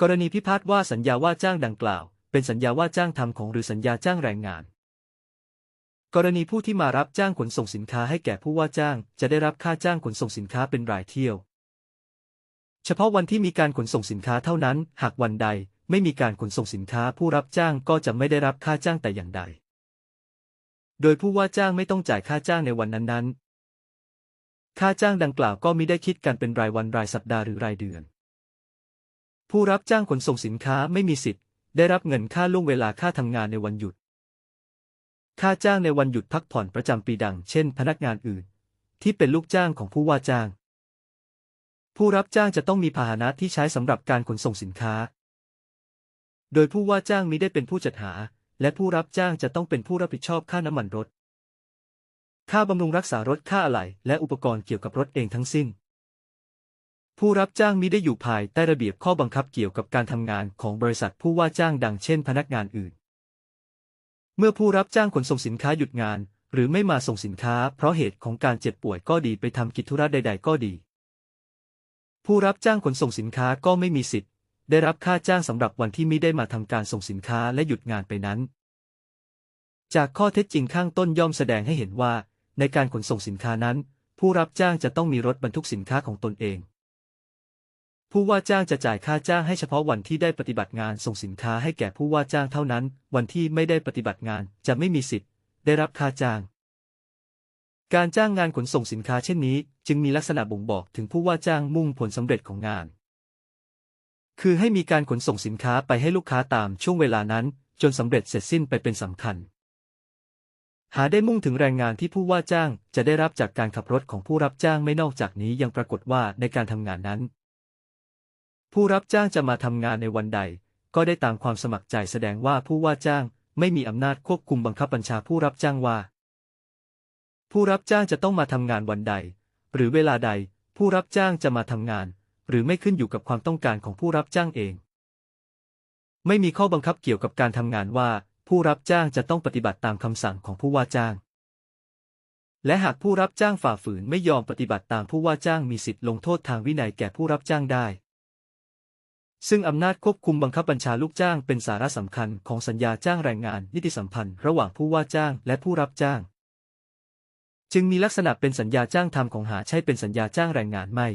กรณีพิพาทว่าสัญญาว่าจ้างดังกล่าว เป็นสัญญาว่าจ้างทำของหรือสัญญาจ้างแรงงาน กรณีผู้ที่มารับจ้างขนส่งสินค้าให้แก่ผู้ว่าจ้าง จะได้รับค่าจ้างขนส่งสินค้าเป็นรายเที่ยว เฉพาะวันที่มีการขนส่งสินค้าเท่านั้น หากวันใดไม่มีการขนส่งสินค้าผู้รับจ้างก็จะไม่ได้รับค่าจ้างแต่อย่างใด โดยผู้ว่าจ้างไม่ต้องจ่ายค่าจ้างในวันนั้นๆ ค่าจ้างดังกล่าวก็มิได้คิดกันเป็นรายวันรายสัปดาห์หรือรายเดือน ผู้รับจ้างขนส่งสินค้าไม่มีสิทธิ์ ได้รับเงินค่าล่วงเวลาค่าทำงานในวันหยุด ค่าจ้างในวันหยุดพักผ่อนประจำปีดัง เช่น พนักงานอื่น ที่เป็นลูกจ้างของผู้ว่าจ้าง ผู้รับจ้างจะต้องมีพาหนะที่ใช้สำหรับการขนส่งสินค้า โดยผู้ว่าจ้างมิได้เป็นผู้จัดหา และผู้รับจ้างจะต้องเป็นผู้รับผิดชอบค่าน้ำมันรถ ค่าบำรุงรักษารถค่าอะไหล่และอุปกรณ์เกี่ยวกับรถเองทั้งสิ้น ผู้รับจ้างมิได้อยู่ภายใต้ระเบียบข้อบังคับเกี่ยวกับการทำงานของบริษัทผู้ว่าจ้างดังเช่นพนักงานอื่น เมื่อผู้รับจ้างขนส่งสินค้าหยุดงาน หรือไม่มาส่งสินค้า เพราะเหตุของการเจ็บป่วยก็ดีไปทำกิจธุระใด ๆ ก็ดี ผู้รับจ้างขนส่งสินค้าก็ไม่มีสิทธิ์ ได้รับค่าจ้างสำหรับวันที่ม่ได้มาทำการส่งสินค้าและหยุดงานไปนั้น จากข้อเท็จจริงข้างต้นย่อมแสดงให้เห็นว่า ในการขนส่งสินค้านั้น ผู้รับจ้างจะต้องมีรถบรรทุกสินค้าของตนเอง ผู้ว่าจ้างจะจ่ายค่าจ้างให้เฉพาะวันที่ได้ปฏิบัติงานส่งสินค้าให้แก่ผู้ว่าจ้างเท่านั้น วันที่ไม่ได้ปฏิบัติงานจะไม่มีสิทธิ์ ได้รับค่าจ้าง การจ้างงานขนส่งสินค้าเช่นนี้ จึงมีลักษณะบ่งบอกถึงผู้ว่าจ้างมุ่งผลสำเร็จของงาน คือให้มีการขนส่งสินค้าไปให้ลูกค้าตามช่วงเวลานั้น จนสำเร็จเสร็จสิ้นไปเป็นสำคัญ หาได้มุ่งถึงแรงงานที่ผู้ว่าจ้างจะได้รับจากการขับรถของผู้รับจ้างไม่นอกจากนี้ยังปรากฏว่าในการทำงานนั้น ผู้รับจ้างจะมาทำงานในวันใด ก็ได้ตามความสมัครใจแสดงว่าผู้ว่าจ้างไม่มีอำนาจควบคุมบังคับบัญชาผู้รับจ้างว่า ผู้รับจ้างจะต้องมาทำงานวันใด หรือเวลาใด ผู้รับจ้างจะมาทำงาน หรือไม่ขึ้นอยู่กับความต้องการของผู้รับจ้างเอง ไม่มีข้อบังคับเกี่ยวกับการทำงานว่า ผู้รับจ้างจะต้องปฏิบัติตามคำสั่งของผู้ว่าจ้าง และหากผู้รับจ้างฝ่าฝืนไม่ยอมปฏิบัติตามผู้ว่าจ้างมีสิทธิ์ลงโทษทางวินัยแก่ผู้รับจ้างได้ ซึ่งอำนาจควบคุมบังคับบัญชาลูกจ้างเป็นสาระสำคัญของสัญญาจ้างแรงงานนิติสัมพันธ์ระหว่างผู้ว่าจ้างและผู้รับจ้าง จึงมีลักษณะเป็นสัญญาจ้างทำของหาใช่เป็นสัญญาจ้างแรงงานไม่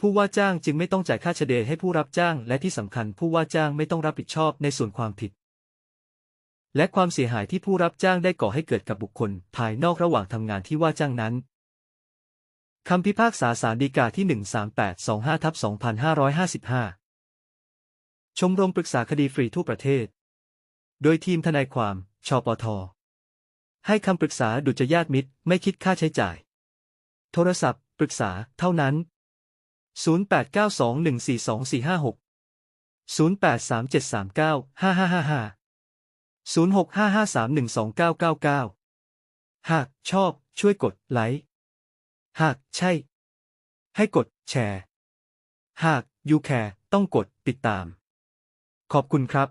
ผู้ว่าจ้างจึงไม่ต้องจ่ายค่าเฉดให้ผู้รับจ้างและที่สำคัญผู้ว่าจ้างไม่ต้องรับผิดชอบในส่วนความผิด และความเสียหายที่ผู้รับจ้างได้ก่อให้เกิดกับบุคคล ภายนอกระหว่างทำงานที่ว่าจ้างนั้น คำพิพากษาศาลฎีกาที่ 13825ทับ2555 ชมรมปรึกษาคดีฟรีทั่วประเทศ โดยทีมทนายความชปท ให้คำปรึกษาดุจยาติมิตร ไม่คิดค่าใช้จ่าย โทรศัพท์ ปรึกษาเท่านั้น 0892142456 0837395555 0655312999 หากชอบช่วยกดไลค์ หากใช่ ให้กดแชร์ หากยูแคร์ต้องกดติดตาม ขอบคุณครับ